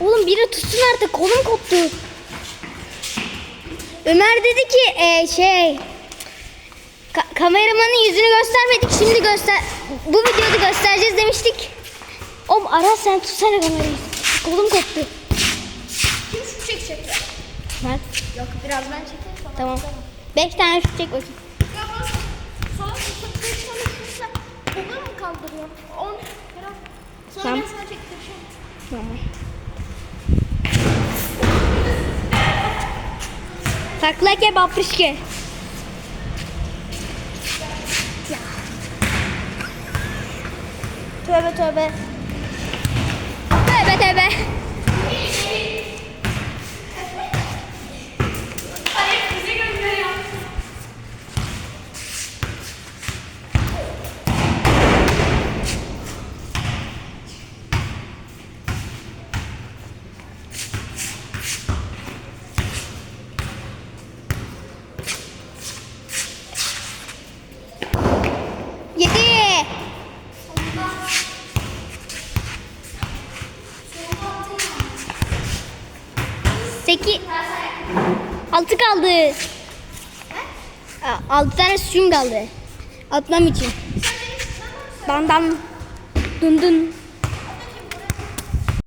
Oğlum biri tutsun artık kolum koptu. Ömer dedi ki e, şey ka- kameramanın yüzünü göstermedik şimdi göster bu videoda göstereceğiz demiştik. Oğlum ara sen tutsana kamerayı. Kolum koptu. Kim şut çekecek? Ben. Yok biraz ben çekeyim sonra. Tamam. Beş tane şut çek bakayım. Ya ben sonra tutup beş tane şutsa olur mu kaldırıyorum? On. Sonra Tamam. ben sana çektireceğim. Tamam. Takla kebap pişki. Tövbe tövbe. Tövbe tövbe. 8 6 kaldı. Altı tane sütun kaldı. Atmam için. Dandan. Dın dın.